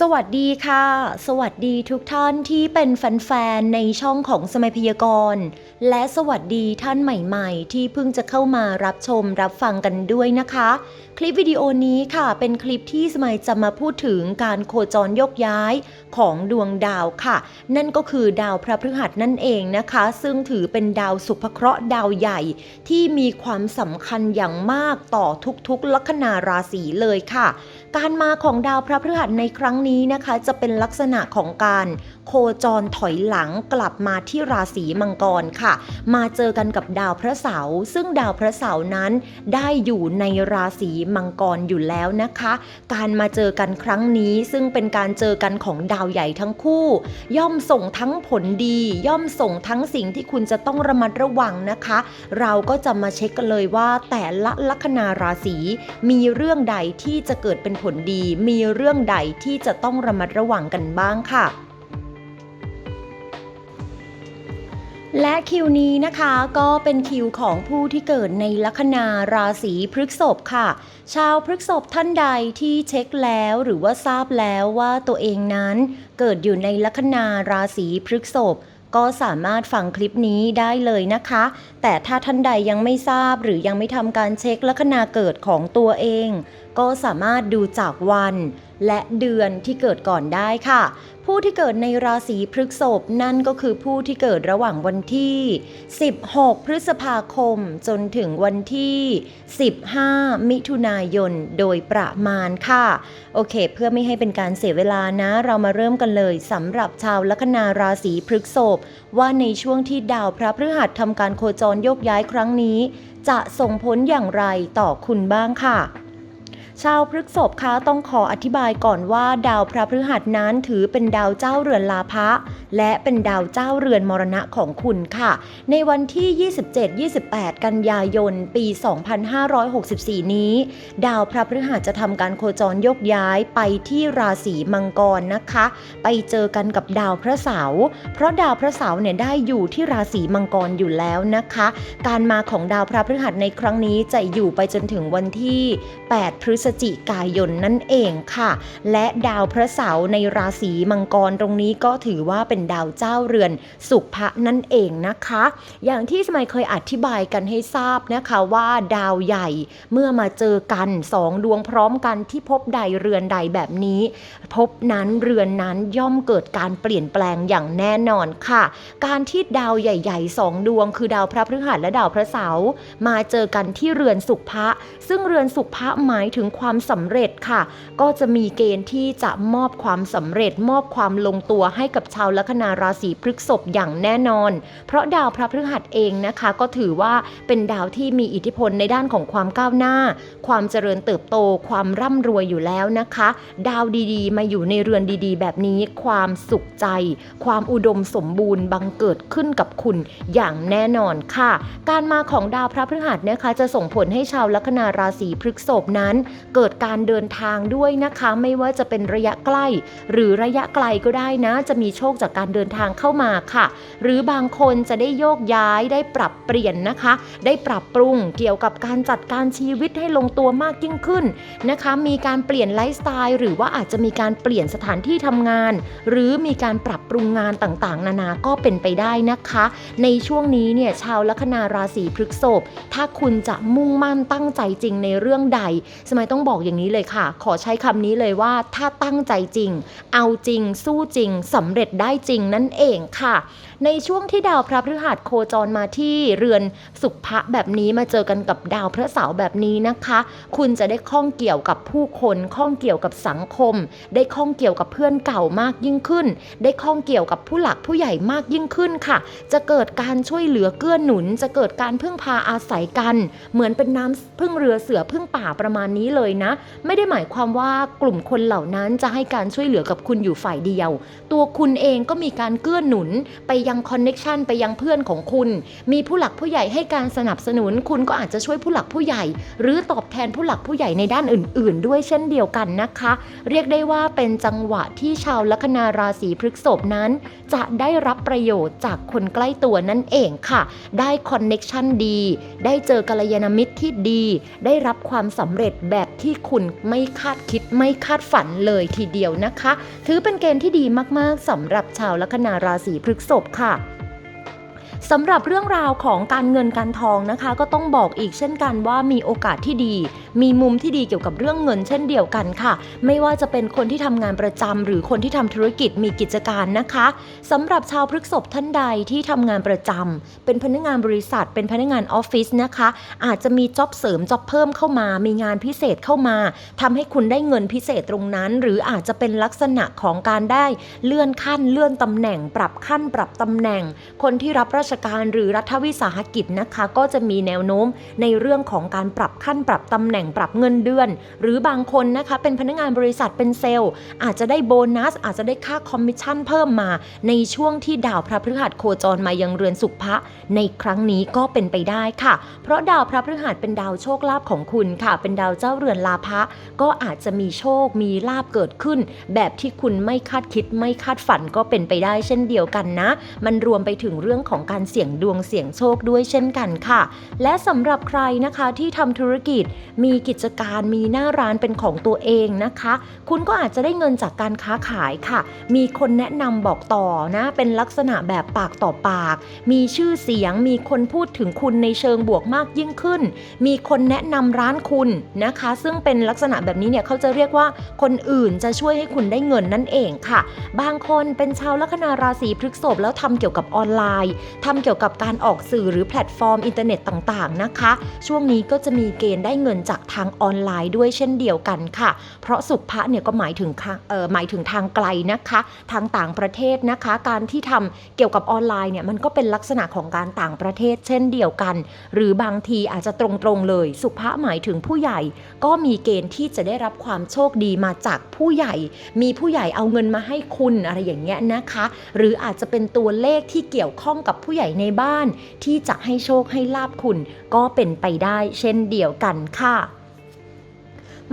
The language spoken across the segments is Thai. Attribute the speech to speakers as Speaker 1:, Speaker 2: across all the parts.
Speaker 1: สวัสดีค่ะ สวัสดีทุกท่านที่เป็นแฟนๆ ในช่องของสมัยพยากรณ์ และสวัสดีท่านใหม่ๆ ที่เพิ่งจะเข้ามารับชมรับฟังกันด้วยนะคะ คลิปวิดีโอนี้ค่ะ เป็นคลิปที่สมัยจะมาพูดถึงการโคจรยกย้ายของดวงดาวค่ะ นั่นก็คือดาวพระพฤหัสนั่นเองนะคะ ซึ่งถือเป็นดาวสุภเคราะห์ดาวใหญ่ ที่มีความสำคัญอย่างมากต่อทุกๆลัคนาราศีเลยค่ะ การมาของดาวพระพฤหัสในครั้งนี้นะคะ จะเป็นลักษณะของการโคจรถอยหลังกลับมาที่ราศีมังกรค่ะ มาเจอกันกับดาวพระเสาร์ซึ่งดาวพระเสาร์นั้นได้อยู่ในราศีมังกรอยู่แล้วนะคะ การมาเจอกันครั้งนี้ซึ่งเป็นการเจอกันของดาวใหญ่ทั้งคู่ ย่อมส่งทั้งผลดี ย่อมส่งทั้งสิ่งที่คุณจะต้องระมัดระวังนะคะ เราก็จะมาเช็คกันเลยว่าแต่ละลัคนาราศีมีเรื่องใดที่จะเกิดเป็นผลดีมีเรื่องใดที่จะต้องระมัดระวังกันบ้างค่ะและคิวนี้นะคะก็เป็นคิวของผู้ที่เกิดในลัคนาราศีพฤกษภค่ะ ชาวพฤกษภท่านใดที่เช็คแล้วหรือว่าทราบแล้วว่าตัวเองนั้นเกิดอยู่ในลัคนาราศีพฤกษภก็สามารถฟังคลิปนี้ได้เลยนะคะ แต่ถ้าท่านใดยังไม่ทราบหรือยังไม่ทำการเช็คลัคนาเกิดของตัวเอง ก็สามารถดูจากวันและเดือนที่เกิดก่อนได้ค่ะ ผู้ที่เกิดในราศีพฤกษภนั่นก็คือผู้ที่เกิดระหว่างวันที่ 16 พฤษภาคม จนถึงวันที่ 15 มิถุนายนโดยประมาณค่ะ โอเค เพื่อไม่ให้เป็นการเสียเวลานะ เรามาเริ่มกันเลยสำหรับชาวลัคนาราศีพฤกษภว่าในช่วงที่ดาวพระพฤหัสทำการโคจรโยกย้ายครั้งนี้ จะส่งผลอย่างไรต่อคุณบ้างค่ะ ชาวพฤกษภคะต้องขออธิบายก่อนว่าดาวพระพฤหัสนั้นถือเป็นดาวเจ้าเรือนลาภะและเป็นดาวเจ้าเรือนมรณะของคุณค่ะ ในวันที่ 27-28 กันยายน ปี 2564 นี้ ดาวพระพฤหัสจะทำการโคจรยกย้ายไปที่ราศีมังกรนะคะ ไปเจอกันกับดาวพระเสาร์เพราะดาวพระเสาร์เนี่ยได้อยู่ที่ราศีมังกรอยู่แล้วนะคะ การมาของดาวพระพฤหัสในครั้งนี้จะอยู่ไปจนถึงวันที่ 8 พฤศจิกายนนั่นเองค่ะ และดาวพระเสาร์ในราศีมังกรตรงนี้ก็ถือว่าเป็นดาวเจ้าเรือนสุภะนั่นเองนะคะ อย่างที่สมัยเคยอธิบายกันให้ทราบนะคะว่าดาวใหญ่เมื่อมาเจอกันสองดวงพร้อมกันที่พบใดเรือนใดแบบนี้ พบนั้นเรือนนั้นย่อมเกิดการเปลี่ยนแปลงอย่างแน่นอนค่ะ การที่ดาวใหญ่ๆสองดวง คือดาวพระพฤหัสและดาวพระเสาร์มาเจอกันที่เรือนสุภะซึ่งเรือนสุภะหมายถึงความสำเร็จค่ะ ก็จะมีเกณฑ์ที่จะมอบความสำเร็จ มอบความลงตัวให้กับชาวลัคนาราศีพฤษภอย่างแน่นอน เพราะดาวพระพฤหัสเองนะคะ ก็ถือว่าเป็นดาวที่มีอิทธิพลในด้านของความก้าวหน้า ความเจริญเติบโต ความร่ำรวยอยู่แล้วนะคะ ดาวดีๆ มาอยู่ในเรือนดีๆ แบบนี้ความสุขใจ ความอุดมสมบูรณ์บังเกิดขึ้นกับคุณอย่างแน่นอนค่ะ การมาของดาวพระพฤหัสนะคะจะส่งผลให้ชาวลัคนาราศีพฤษภนั้นเกิดการเดินทางด้วยนะคะ ไม่ว่าจะเป็นระยะใกล้ หรือระยะไกลก็ได้นะ จะมีโชคจากการเดินทางเข้ามาค่ะ หรือบางคนจะได้โยกย้ายได้ปรับเปลี่ยนนะคะ ได้ปรับปรุงเกี่ยวกับการจัดการชีวิตให้ลงตัวมากยิ่งขึ้นนะคะ มีการเปลี่ยนไลฟ์สไตล์หรือว่าอาจจะมีการเปลี่ยนสถานที่ทำงาน หรือมีการปรับปรุงงานต่างๆ นานาก็เป็นไปได้นะคะ ในช่วงนี้เนี่ยชาวลัคนาราศีพฤษภถ้าคุณจะมุ่งมั่นตั้งใจจริงในเรื่องใด สมัยต้อง้องบอกอย่างนี้เลยค่ะ ขอใช้คำนี้เลยว่าถ้าตั้งใจจริง เอาจริง สู้จริงสำเร็จได้จริงนั่นเองค่ะ ในช่วงที่ดาวพระพฤหัสโคจรมาที่เรือนสุภะแบบนี้มาเจอกันกับดาวพระเสาร์แบบนี้นะคะ คุณจะได้ข้องเกี่ยวกับผู้คนข้องเกี่ยวกับสังคม ได้ข้องเกี่ยวกับเพื่อนเก่ามากยิ่งขึ้น ได้ข้องเกี่ยวกับผู้หลักผู้ใหญ่มากยิ่งขึ้นค่ะ จะเกิดการช่วยเหลือเกื้อหนุน จะเกิดการพึ่งพาอาศัยกัน เหมือนเป็นน้ำพึ่งเรือเสือพึ่งป่าประมาณนี้เลยนะ ไม่ได้หมายความว่ากลุ่มคนเหล่านั้นจะให้การช่วยเหลือกับคุณอยู่ฝ่ายเดียว ตัวคุณเองก็มีการเกื้อหนุนไปยังคอนเน็ชันไปยังเพื่อนของคุณ มีผู้หลักผู้ใหญ่ให้การสนับสนุน คุณก็อาจจะช่วยผู้หลักผู้ใหญ่ หรือตอบแทนผู้หลักผู้ใหญ่ในด้านอื่น ๆ ด้วยเช่นเดียวกันนะคะ เรียกได้ว่าเป็นจังหวะที่ชาวลัคนาราศีพฤกษภนั้น จะได้รับประโยชน์จากคนใกล้ตัวนั่นเองค่ะ ได้คอนเน็ชันดี ได้เจอกัลยาณมิตรที่ดี ได้รับความสำเร็จแบบที่คุณไม่คาดคิดไม่คาดฝันเลยทีเดียวนะคะ ถือเป็นเกณฑ์ที่ดีมากๆสำหรับชาวลัคนาราศีพฤษภค่ะสำหรับเรื่องราวของการเงินการทองนะคะ ก็ต้องบอกอีกเช่นกันว่ามีโอกาสที่ดี มีมุมที่ดีเกี่ยวกับเรื่องเงินเช่นเดียวกันค่ะ ไม่ว่าจะเป็นคนที่ทำงานประจำหรือคนที่ทำธุรกิจมีกิจการนะคะสำหรับชาวพฤษภท่านใดที่ทำงานประจำเป็นพนักงานบริษัท เป็นพนักงานออฟฟิศนะคะ อาจจะมีจ็อบเสริมจ็อบเพิ่มเข้ามา มีงานพิเศษเข้ามาทำให้คุณได้เงินพิเศษตรงนั้น หรืออาจจะเป็นลักษณะของการได้เลื่อนขั้นเลื่อนตำแหน่ง ปรับขั้นปรับตำแหน่ง คนที่รับราชการหรือรัฐวิสาหกิจนะคะ ก็จะมีแนวโน้มในเรื่องของการปรับขั้นปรับตำแหน่งปรับเงินเดือน หรือบางคนนะคะเป็นพนักงานบริษัทเป็นเซลล์ อาจจะได้โบนัส อาจจะได้ค่าคอมมิชชั่นเพิ่มมา ในช่วงที่ดาวพระพฤหัสโคจรมายังเรือนสุภะในครั้งนี้ก็เป็นไปได้ค่ะ เพราะดาวพระพฤหัสเป็นดาวโชคลาภของคุณค่ะ เป็นดาวเจ้าเรือนลาภะก็อาจจะมีโชคมีลาภเกิดขึ้น แบบที่คุณไม่คาดคิดไม่คาดฝันก็เป็นไปได้เช่นเดียวกันนะ มันรวมไปถึงเรื่องของการเสี่ยงดวงเสี่ยงโชคด้วยเช่นกันค่ะ และสำหรับใครนะคะที่ทำธุรกิจมีีกิจการมีหน้าร้านเป็นของตัวเองนะคะ คุณก็อาจจะได้เงินจากการค้าขายค่ะ มีคนแนะนำบอกต่อนะเป็นลักษณะแบบปากต่อปาก มีชื่อเสียงมีคนพูดถึงคุณในเชิงบวกมากยิ่งขึ้น มีคนแนะนำร้านคุณนะคะ ซึ่งเป็นลักษณะแบบนี้เนี่ยเขาจะเรียกว่าคนอื่นจะช่วยให้คุณได้เงินนั่นเองค่ะ บางคนเป็นชาวลัคนาราศีพฤษภแล้วทำเกี่ยวกับออนไลน์ทำเกี่ยวกับการออกสื่อหรือแพลตฟอร์มอินเทอร์เน็ตต่างๆนะคะ ช่วงนี้ก็จะมีเกณฑ์ได้เงินจากทางออนไลน์ด้วยเช่นเดียวกันค่ะ เพราะสุขภะเนี่ยก็หมายถึงค่ะหมายถึงทางไกลนะคะ ทางต่างประเทศนะคะ การที่ทำเกี่ยวกับออนไลน์เนี่ยมันก็เป็นลักษณะของการต่างประเทศเช่นเดียวกัน หรือบางทีอาจจะตรงๆเลย สุภะหมายถึงผู้ใหญ่ ก็มีเกณฑ์ที่จะได้รับความโชคดีมาจากผู้ใหญ่ มีผู้ใหญ่เอาเงินมาให้คุณอะไรอย่างเงี้ยนะคะ หรืออาจจะเป็นตัวเลขที่เกี่ยวข้องกับผู้ใหญ่ในบ้าน ที่จะให้โชคให้ลาบคุณ ก็เป็นไปได้เช่นเดียวกันค่ะ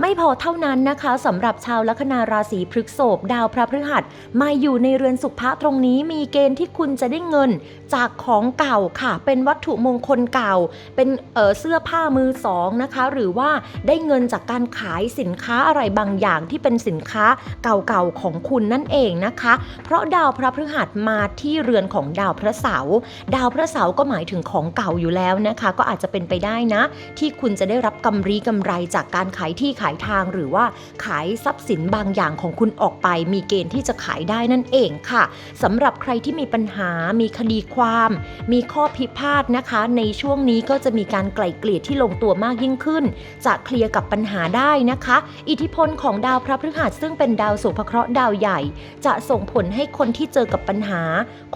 Speaker 1: ไม่พอเท่านั้นนะคะสำหรับชาวลัคนาราศีพฤษภดาวพระพฤหัส มาอยู่ในเรือนสุภะตรงนี้มีเกณฑ์ที่คุณจะได้เงิน จากของเก่าค่ะ เป็นวัตถุมงคลเก่า เป็นเเสื้อผ้ามือสองนะคะ หรือว่าได้เงินจากการขายสินค้าอะไรบางอย่างที่เป็นสินค้าเก่าๆของคุณนั่นเองนะคะ เพราะดาวพระพฤหัสมาที่เรือนของดาวพระเสาร์ดาวพระเสาร์ก็หมายถึงของเก่าอยู่แล้วนะคะ ก็อาจจะเป็นไปได้นะ ที่คุณจะได้รับกำไรกำไรจากการขายที่ขายทางหรือว่าขายทรัพย์สินบางอย่างของคุณออกไป มีเกณฑ์ที่จะขายได้นั่นเองค่ะสำหรับใครที่มีปัญหามีคดีความ มีข้อพิพาทนะคะ ในช่วงนี้ก็จะมีการไกล่เกลี่ยที่ลงตัวมากยิ่งขึ้น จะเคลียร์กับปัญหาได้นะคะ อิทธิพลของดาวพระพฤหัสซึ่งเป็นดาวสุภเคราะห์ดาวใหญ่ จะส่งผลให้คนที่เจอกับปัญหา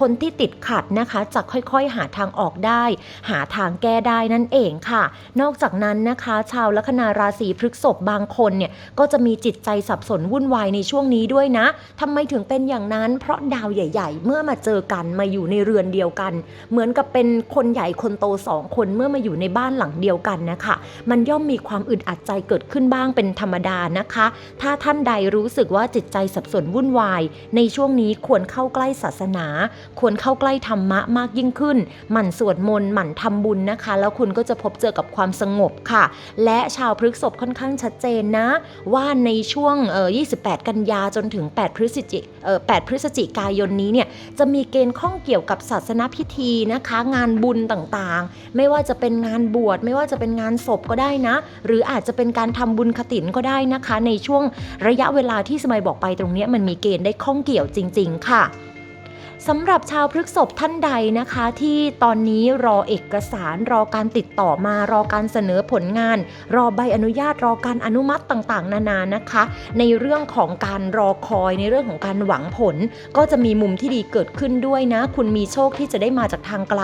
Speaker 1: คนที่ติดขัดนะคะ จะค่อยๆ หาทางออกได้ หาทางแก้ได้นั่นเองค่ะ นอกจากนั้นนะคะ ชาวลัคนาราศีพฤษภบางคนเนี่ยก็จะมีจิตใจสับสนวุ่นวายในช่วงนี้ด้วยนะทำไมถึงเป็นอย่างนั้น เพราะดาวใหญ่ ๆ เมื่อมาเจอกันมาอยู่ในเรือนเดียวกัน เหมือนกับเป็นคนใหญ่คนโตสองคนเมื่อมาอยู่ในบ้านหลังเดียวกันนะคะมันย่อมมีความอึดอัดใจเกิดขึ้นบ้างเป็นธรรมดานะคะ ถ้าท่านใดรู้สึกว่าจิตใจสับสนวุ่นวาย ในช่วงนี้ควรเข้าใกล้ศาสนา ควรเข้าใกล้ธรรมะมากยิ่งขึ้น หมั่นสวดมนต์หมั่นทำบุญนะคะ แล้วคุณก็จะพบเจอกับความสงบค่ะ และชาวพฤกษภค่อนข้างชัดเจนนะ ว่าในช่วง 28 กันยาจนถึง 8 พฤศจิ8พฤศจิกายนนี้เนี่ยจะมีเกณฑ์ข้องเกี่ยวกับศาสนพิธีนะคะ งานบุญต่างๆ ไม่ว่าจะเป็นงานบวชไม่ว่าจะเป็นงานศพก็ได้นะ หรืออาจจะเป็นการทำบุญขตินก็ได้นะคะ ในช่วงระยะเวลาที่สมัยบอกไปตรงนี้มันมีเกณฑ์ได้ข้องเกี่ยวจริง ๆ ค่ะ สำหรับชาวพฤกษภท่านใดนะคะ ที่ตอนนี้รอเอกสารรอการติดต่อมารอการเสนอผลงาน รอใบอนุญาตรอการอนุมัติต่างๆ นานานะคะ ในเรื่องของการรอคอยในเรื่องของการหวังผล ก็จะมีมุมที่ดีเกิดขึ้นด้วยนะ คุณมีโชคที่จะได้มาจากทางไกล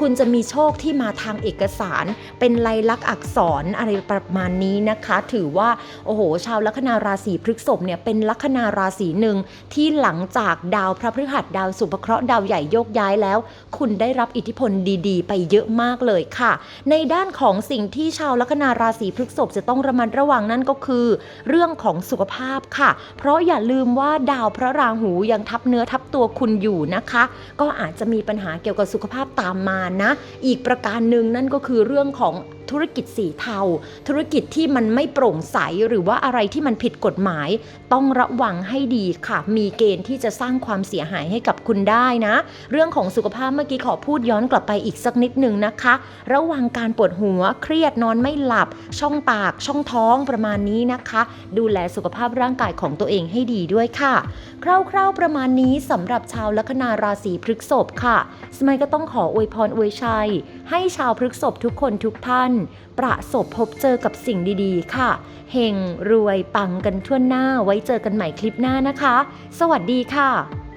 Speaker 1: คุณจะมีโชคที่มาทางเอกสาร เป็นลายลักษณ์อักษรอะไรประมาณนี้นะคะ ถือว่าโอ้โห ชาวลัคนาราศีพฤกษภเนี่ยเป็นลัคนาราศีหนึ่งที่หลังจากดาวพระพฤหัสดาวสุภเคราะห์ดาวใหญ่โยกย้ายแล้ว คุณได้รับอิทธิพลดีๆ ไปเยอะมากเลยค่ะ ในด้านของสิ่งที่ชาวลัคนาราศีพฤษภจะต้องระมัดระวังนั่นก็คือ เรื่องของสุขภาพค่ะ เพราะอย่าลืมว่าดาวพระราหูยังทับเนื้อทับตัวคุณอยู่นะคะ ก็อาจจะมีปัญหาเกี่ยวกับสุขภาพตามมานะ อีกประการหนึ่งนั่นก็คือเรื่องของ ธุรกิจสีเทา ธุรกิจที่มันไม่โปร่งใสหรือว่าอะไรที่มันผิดกฎหมาย ต้องระวังให้ดีค่ะ มีเกณฑ์ที่จะสร้างความเสียหายให้กับคุณได้นะ เรื่องของสุขภาพเมื่อกี้ขอพูดย้อนกลับไปอีกสักนิดหนึ่งนะคะ ระวังการปวดหัวเครียดนอนไม่หลับ ช่องปากช่องท้องประมาณนี้นะคะ ดูแลสุขภาพร่างกายของตัวเองให้ดีด้วยค่ะ คร่าวๆประมาณนี้สำหรับชาวลัคนาราศีพฤษภค่ะ สมัยก็ต้องขออวยพรอวยชัย ให้ชาวพฤษภทุกคนทุกท่านประสบพบเจอกับสิ่งดีๆ ค่ะ เฮงรวยปังกันทั่วหน้าไว้เจอกันใหม่คลิปหน้านะคะ สวัสดีค่ะ